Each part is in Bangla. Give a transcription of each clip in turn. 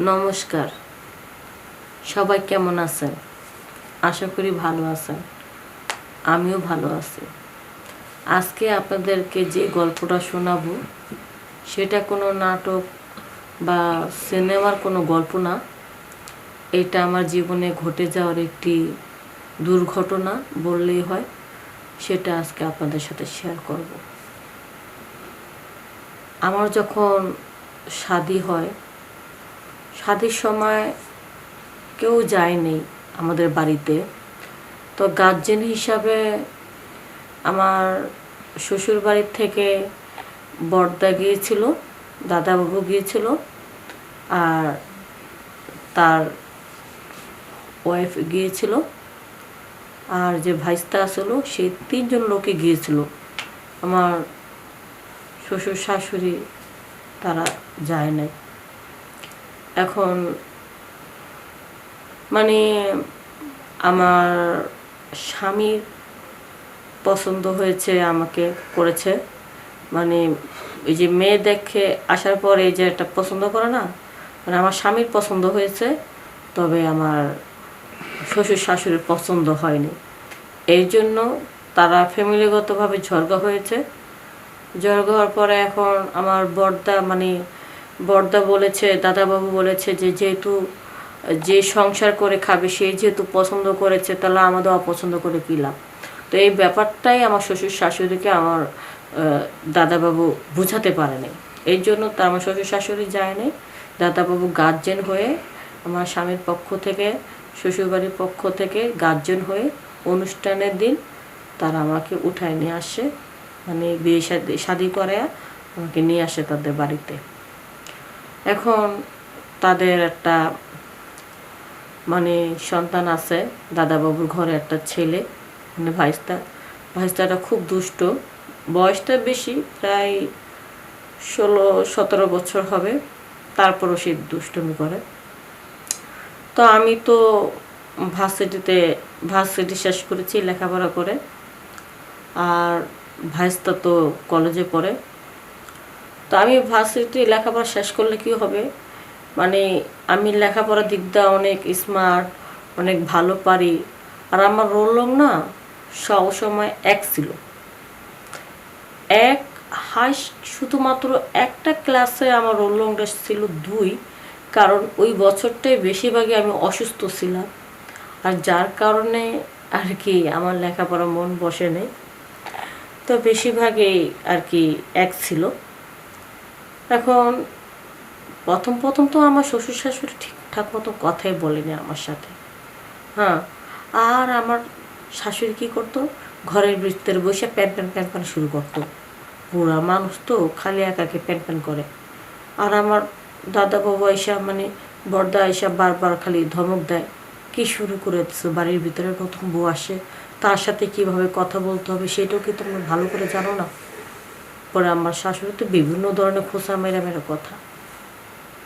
নমস্কার। সবাই কেমন আছেন? আশা করি ভালো আছেন। আমিও ভালো আছি। আজকে আপনাদেরকে যে গল্পটা শোনাবো, সেটা কোনো নাটক বা সিনেমার কোনো গল্প না। এটা আমার জীবনে ঘটে যাওয়ার একটি দুর্ঘটনা বললেই হয়, সেটা আজকে আপনাদের সাথে শেয়ার করব। আমার যখন শাদি হয় শাদির সময় কেউ যায়নি আমাদের বাড়িতে। তো গার্জেন হিসাবে আমার শ্বশুর বাড়ির থেকে বর্দা গিয়েছিল, দাদাবাবু গিয়েছিল আর তার ওয়াইফ গিয়েছিল। আর যে ভাইস্তা আসলো সেই তিনজন লোকে গিয়েছিল। আমার শ্বশুর শাশুড়ি তারা যায় নাই। এখন মানে আমার স্বামীর পছন্দ হয়েছে, আমাকে করেছে। মানে এই যে মেয়ে দেখে আসার পরে এই যে একটা পছন্দ করে না মানে আমার স্বামীর পছন্দ হয়েছে, তবে আমার শ্বশুর শাশুড়ির পছন্দ হয়নি। এই জন্য তারা ফ্যামিলিগতভাবে ঝরগা হয়েছে। ঝরগা হওয়ার পরে এখন আমার বর্দা মানে বর্দা বলেছে, দাদাবাবু বলেছে যে যেহেতু, যে সংসার করে খাবে, সে যেহেতু পছন্দ করেছে, তাহলে আমাদের অপছন্দ করে লাভ? তো এই ব্যাপারটাই আমার শ্বশুর শাশুড়িকে আমার দাদাবাবু বুঝাতে পারেনি। এই জন্য তো আমার শ্বশুর শাশুড়ি যায়নি। দাদাবাবু গার্জেন হয়ে আমার স্বামীর পক্ষ থেকে, শ্বশুরবাড়ির পক্ষ থেকে গার্জেন হয়ে অনুষ্ঠানের দিন তারা আমাকে উঠায় নিয়ে আসে। মানে বিয়ে শাদি শাদি করে আমাকে নিয়ে আসে তাদের বাড়িতে। এখন তাদের একটা মানে সন্তান আছে, দাদাবাবুর ঘরে একটা ছেলে মানে ভাইস্তা। ভাইস্তাটা খুব দুষ্ট। বয়সটা বেশি, প্রায় ষোলো, সতেরো বছর হবে। তারপরও সে দুষ্টমি করে। তো আমি তো ভার্সিটিতে, ভার্সিটি শেষ করেছি লেখাপড়া করে। আর ভাইস্তা তো কলেজে পড়ে। তো আমি ভার্সিটি লেখাপড়া শেষ করলে কি হবে? মানে আমি লেখাপড়ার দিক দিয়ে অনেক স্মার্ট অনেক ভালো পারি। আর আমার রোল লং না সবসময় এক ছিল। এক হাই শুধুমাত্র একটা ক্লাসে আমার রোল লংটা ছিল দুই, কারণ ওই বছরটাই বেশিরভাগই আমি অসুস্থ ছিলাম। আর যার কারণে আর কি আমার লেখাপড়া মন বসে নেই। তো বেশিরভাগই আর কি এক ছিল। এখন প্রথম প্রথম তো আমার শ্বশুর শাশুড়ি ঠিকঠাক মতো কথাই বলেনি আমার সাথে। হ্যাঁ আর আমার শাশুড়ি কী করতো? ঘরের ভিতরে বসে প্যান প্যান প্যান প্যান শুরু করতো। বুড়া মানুষ তো, খালি একাকে প্যান প্যান করে। আর আমার দাদা বাবু আইসা মানে বর্দা আইসা বারবার খালি ধমক দেয়, কি শুরু করে দিচ্ছে বাড়ির ভিতরে নতুন বউ আসে, তার সাথে কীভাবে কথা বলতে হবে? সেটাও কি তোমরা ভালো করে জানো না? পরে আমার শাশুড়ি তো বিভিন্ন ধরনের খোসা মেরা মেরা কথা।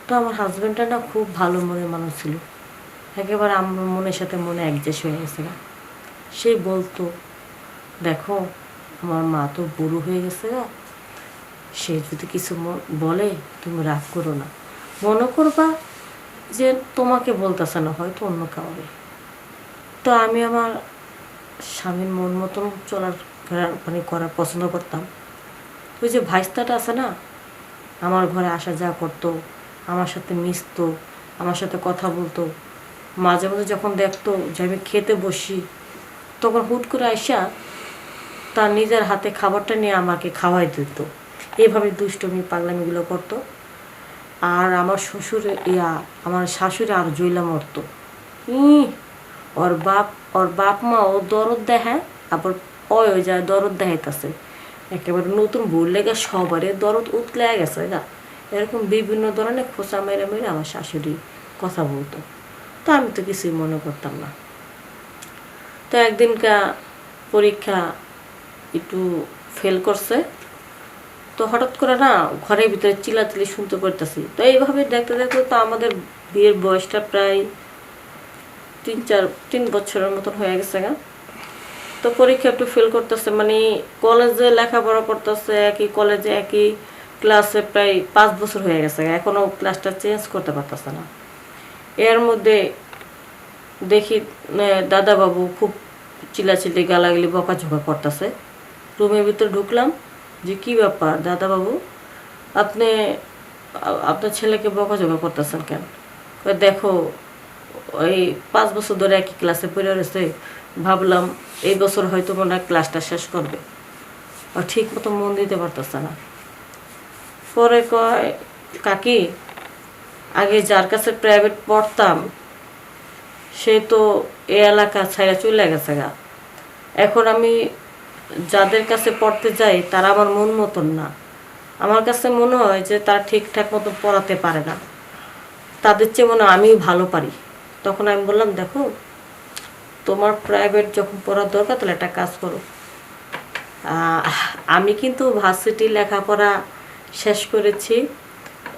তো আমার হাজব্যান্ডটা না খুব ভালো মনের মানুষ ছিল। একেবারে আমার মনের সাথে মনে অ্যাডজাস্ট হয়ে গেছে না সে বলতো, দেখো, আমার মা তো বুড়ো হয়ে গেছে না সে যদি কিছু বলে, তুমি রাগ করো না। মনে করবা যে তোমাকে বলতেছে না, হয়তো অন্য কাউরে। তো আমি আমার স্বামীর মন মতন চলার মানে করা পছন্দ করতাম। ওই যে ভাইস্তাটা আছে না, আমার ঘরে আসা যাওয়া করতো, আমার সাথে মিশতো, আমার সাথে কথা বলতো। মাঝে মাঝে যখন দেখতো যে আমি খেতে বসি, তখন হুট করে আইসা তার নিজের হাতে খাবারটা নিয়ে আমাকে খাওয়াই দিত। এভাবে দুষ্টমি, পাগলামিগুলো করতো। আর আমার শ্বশুর ইয়া, আমার শাশুড়ি আর জইলা মরতো। ই ওর বাপ ওর বাপ মা ও দরদ দেখায়, আবার ওই ওই যায় দরদ দেখাইতেছে। একেবারে নতুন বউ লেগে সবারে দরদ উতলে গেছে গা। এরকম বিভিন্ন ধরনের খোঁচা মেরে মেরে আমার শাশুড়ি কথা বলতো। তো আমি তো কিছুই মনে করতাম না। তো একদিনকা পরীক্ষা একটু ফেল করছে। তো হঠাৎ করে না ঘরের ভিতরে চিলাচিলি শুনতে পারতেছি। তো এইভাবে দেখতে দেখতে তো আমাদের বিয়ের বয়সটা প্রায় তিন চার, তিন বছরের মতন হয়ে গেছে গা। তো পরীক্ষা একটু ফেল করতেছে মানে কলেজে লেখাপড়া করতেছে, একই কলেজে একই ক্লাসে প্রায় পাঁচ বছর হয়ে গেছে, এখনও ক্লাসটা চেঞ্জ করতে পারতেছে না। এর মধ্যে দেখি দাদা বাবু খুব চিলাচিলি গালাগালি, বকাঝকা করতেছে। রুমের ভিতরে ঢুকলাম, যে কি ব্যাপার দাদা বাবু আপনি, আপনার ছেলেকে বকাঝকা করতেছেন কেন? দেখো ওই পাঁচ বছর ধরে একই ক্লাসে পড়ে রয়েছে ভাবলাম, এই বছর হয়তো মনে হয় ক্লাসটা শেষ করবে। আর ঠিক মতো মন দিতে পারতেছে না। পরে কয়, কাকি, আগে যার কাছে প্রাইভেট পড়তাম, সে তো এ এলাকা ছাইরা চলে গেছে গা। এখন আমি যাদের কাছে পড়তে যাই, তারা আমার মন মতন না। আমার কাছে মনে হয় যে তারা ঠিকঠাক মতো পড়াতে পারে না। তাদের চেয়ে মনে আমিও ভালো পারি। তখন আমি বললাম, দেখো তোমার প্রাইভেট যখন পড়ার দরকার, তাহলে একটা কাজ করো। আমি কিন্তু ভার্সিটি লেখাপড়া শেষ করেছি,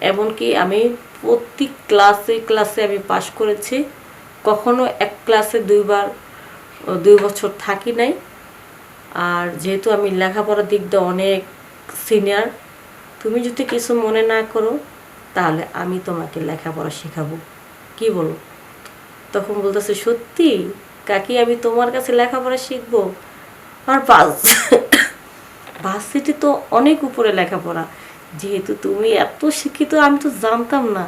এমনকি আমি প্রতি ক্লাসে ক্লাসে আমি পাশ করেছি। কখনো এক ক্লাসে দুইবার, দুই বছর থাকি নাই। আর যেহেতু আমি লেখাপড়ার দিক দিয়ে অনেক সিনিয়র তুমি যদি কিছু মনে না করো, তাহলে আমি তোমাকে লেখাপড়া শেখাবো। কি বলো? তখন বলতেছে, সত্যি? কাকি, আমি তোমার কাছে লেখাপড়া শিখব? আর বাস। ভার্সিটি তো অনেক উপরে লেখাপড়া। যেহেতু তুমি এত শিক্ষিত, আমি তো জানতাম না।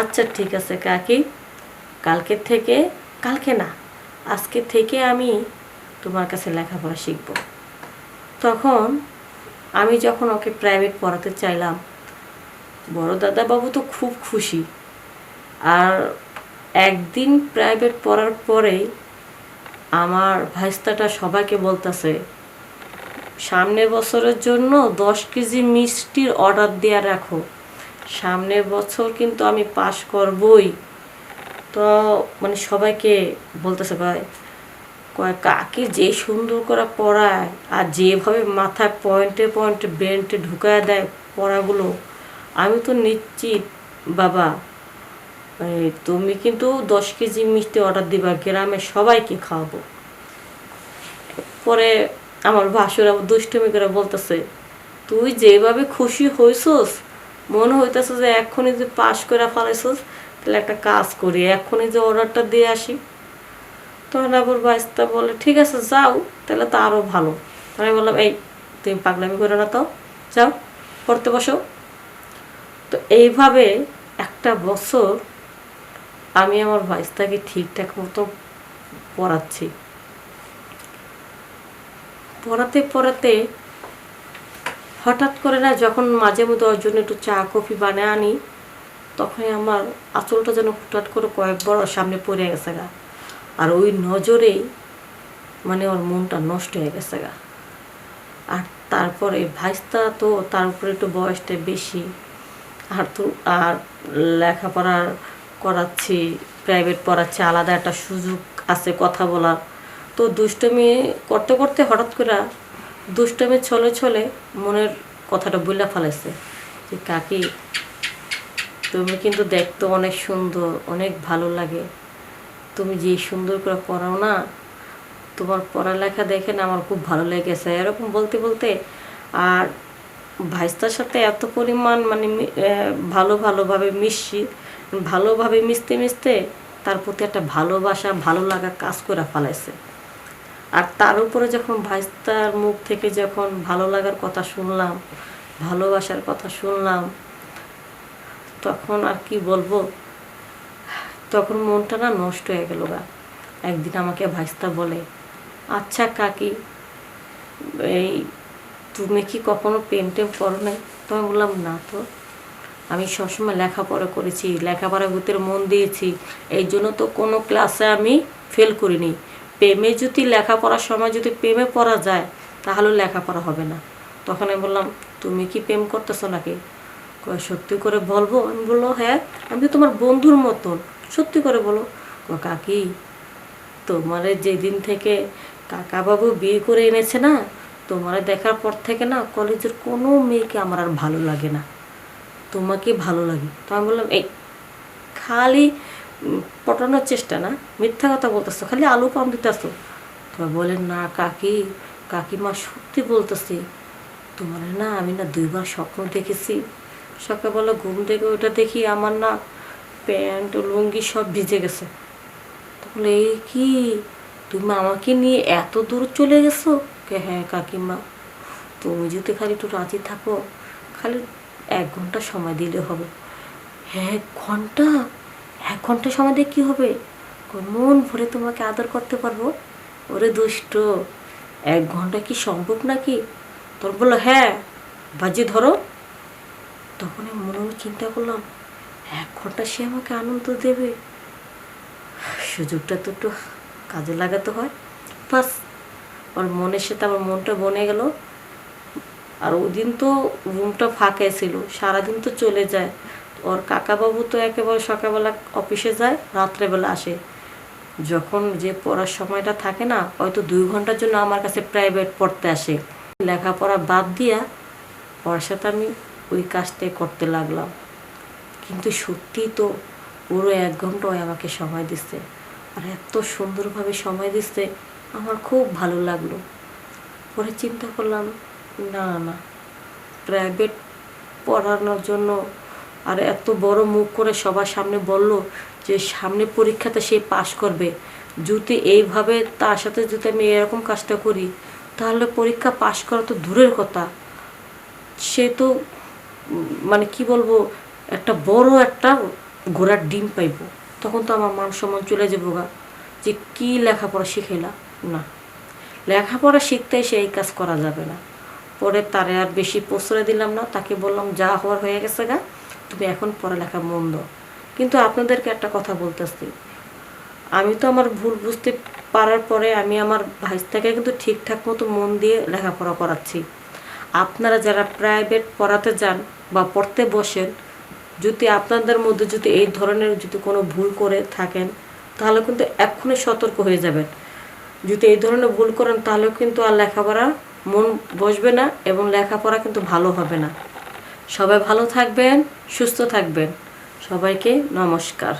আচ্ছা ঠিক আছে কাকি। কালকে থেকে, কালকে না, আজকে থেকে আমি তোমার কাছে লেখাপড়া শিখব। তখন আমি যখন ওকে প্রাইভেট পড়াতে চাইলাম, বড় দাদা বাবু তো খুব খুশি। আর একদিন প্রাইভেট পড়ার পরেই আমার ভাইস্তাটা সবাইকে বলতেছে, সামনের বছরের জন্য দশ কেজি মিষ্টির অর্ডার দেওয়া রাখো। সামনের বছর কিন্তু আমি পাশ করবই। তো মানে সবাইকে বলতেছে, ভাই কাকে যে সুন্দর করে পড়ায় আর যেভাবে মাথায় পয়েন্টে পয়েন্টে বেন্টে ঢুকায় দেয় পড়াগুলো, আমি তো নিশ্চিত, বাবা তুমি কিন্তু দশ কেজি মিষ্টি অর্ডার দিবা গ্রামে সবাইকে খাওয়াবো। পরে আমার ভাসুর ভাসুরা দুষ্টমি করে বলতেছে, তুই যেভাবে খুশি হইছস, মনে হইতেছে যে এক্ষুনি যে পাশ করে ফেলাইছস, তাহলে একটা কাজ করি, এক্ষুনি যে অর্ডারটা দিয়ে আসি। তখন আবার বাইস্তা বলে, ঠিক আছে, যাও, তাহলে তো আরও ভালো। আমি বললাম, এই, তুমি পাগলামি করে না তো, যাও, পড়তে বসো। তো এইভাবে একটা বছর আমি আমার বাইস্তাকে ঠিকঠাক মতো পড়াচ্ছি। পড়াতে পড়াতে হঠাৎ করে না যখন মাঝে মধ্যে ওর জন্য একটু চা, কফি বানিয়ে আনি, তখনই আমার আঁচলটা যেন হঠাৎ করে কয়েকবার ওর সামনে পড়ে গেছে গা। আর ওই নজরেই মানে ওর মনটা নষ্ট হয়ে গেছে গা। আর তারপরে ভাইস্তা তো তার উপরে একটু বয়সটা বেশি। আর তো আর লেখাপড়া করাচ্ছি প্রাইভেট পড়াচ্ছি, আলাদা একটা সুযোগ আছে কথা বলার। তো দুষ্টমি করতে করতে হঠাৎ করে দুষ্টমি ছলে ছলে মনের কথাটা বইলা ফেলাইছে যে, কাকি, তুমি কিন্তু দেখতে অনেক সুন্দর, অনেক ভালো লাগে। তুমি যে সুন্দর করে পড়াও না, তোমার পড়ালেখা দেখে না আমার খুব ভালো লেগেছে। এরকম বলতে বলতে আর ভাইস্তার সাথে এত পরিমাণ মানে ভালো ভালোভাবে মিশছি, ভালোভাবে মিশতে মিশতে তার প্রতি একটা ভালোবাসা, ভালো লাগা কাজ করে ফেলাইছে। আর তার উপরে যখন ভাইস্তার মুখ থেকে যখন ভালো লাগার কথা শুনলাম, ভালোবাসার কথা শুনলাম, তখন আর কি বলব, তখন মনটা না নষ্ট হয়ে গেল গা। একদিন আমাকে ভাইস্তা বলে আচ্ছা কাকি, এই তুমি কি কখনো পেন টেম করো নাই তো আমি বললাম, না তো। আমি সবসময় লেখাপড়া করেছি লেখাপড়ার ভিতরে মন দিয়েছি। এই জন্য তো কোনো ক্লাসে আমি ফেল করিনি। প্রেমে যদি লেখাপড়ার সময় যদি প্রেমে পড়া যায়, তাহলে লেখাপড়া হবে না। তখন আমি বললাম, তুমি কি প্রেম করতেছো নাকি? সত্যি করে বলব? আমি বলল হ্যাঁ আমি তো তোমার বন্ধুর মতন। সত্যি করে বলো। কাকি, তোমার যেদিন থেকে কাকাবাবু বিয়ে করে এনেছে না তোমারে দেখার পর থেকে না কলেজের কোনো মেয়েকে আমার আর ভালো লাগে না। তোমাকে ভালো লাগে। তো আমি বললাম, এই, খালি পটানোর চেষ্টা না, মিথ্যা কথা বলতেছো, খালি আলু পাম দিতেছো। তো বলেন না কাকি, কাকিমা সত্যি বলতেছি, তোমার না আমি না দুইবার স্বপ্ন দেখেছি। সকালবেলা ঘুম থেকে ওটা দেখি আমার না প্যান্ট, লুঙ্গি সব ভিজে গেছে। তখন এই কি, তুমি আমাকে নিয়ে এত দূর চলে গেছো? কে হ্যাঁ কাকিমা? তুমি যদি খালি একটু রাজি থাকো, খালি এক ঘণ্টা সময় দিলে হবে। হ্যাঁ ঘণ্টা? এক ঘণ্টা সময় দিয়ে কী হবে? মন ভরে তোমাকে আদর করতে পারব? ওরে দুষ্ট, এক ঘণ্টা কি সম্ভব নাকি? তোর বলল হ্যাঁ বাজি ধরো। তখন আমি মনে মনে চিন্তা করলাম, এক ঘণ্টা সে আমাকে আনন্দ দেবে। সুযোগটা তো একটু কাজে লাগাতে হয়। বাস ওর মনের সাথে আমার মনটা বনে গেল। আর ওই দিন তো রুমটা ফাঁকাই ছিল, সারাদিন তো চলে যায়। ওর কাকাবাবু তো একেবারে সকালবেলা অফিসে যায়, রাত্রেবেলা আসে। যখন যে পড়ার সময়টা থাকে না, হয়তো দুই ঘণ্টার জন্য আমার কাছে প্রাইভেট পড়তে আসে। লেখাপড়া বাদ দিয়া ওর সাথে আমি ওই কাজটাই করতে লাগলাম। কিন্তু সত্যি তো পুরো এক ঘণ্টা ওই আমাকে সময় দিচ্ছে। আর এত সুন্দরভাবে সময় দিচ্ছে আমার খুব ভালো লাগল। পরে চিন্তা করলাম, না না প্রাইভেট পড়ানোর জন্য আর এত বড় মুখ করে সবার সামনে বলল যে সামনে পরীক্ষাতে সে পাশ করবে। যদি এইভাবে তার সাথে যদি আমি এরকম কাজটা করি, তাহলে পরীক্ষা পাশ করা তো দূরের কথা। সে তো মানে কি বলব, একটা বড় একটা ঘোড়ার ডিম পাইবো। তখন তো আমার মান সম্মান চলে যাব গা। যে কী লেখাপড়া শিখাইলা। না। লেখাপড়া শিখতে এসে এই কাজ করা যাবে না। পরে তারে আর বেশি প্রশ্রয় দিলাম না, তাকে বললাম, যা হওয়ার হয়ে গেছে গা, তুমি এখন পড়ালেখা মন দাও কিন্তু আপনাদেরকে একটা কথা বলতেছি। আমি তো আমার ভুল বুঝতে পারার পরে আমি আমার ভাইস্তাকে কিন্তু ঠিকঠাক মতো মন দিয়ে লেখাপড়া করাচ্ছি। আপনারা যারা প্রাইভেট পড়াতে যান বা পড়তে বসেন, যদি আপনাদের মধ্যে যদি এই ধরনের যদি কোনো ভুল করে থাকেন, তাহলে কিন্তু এক্ষুনি সতর্ক হয়ে যাবেন। যদি এই ধরনের ভুল করেন, তাহলেও কিন্তু আর লেখাপড়া মন বসবে না এবং লেখাপড়া কিন্তু ভালো হবে না। সবাই ভালো থাকবেন, সুস্থ থাকবেন। সবাইকে নমস্কার।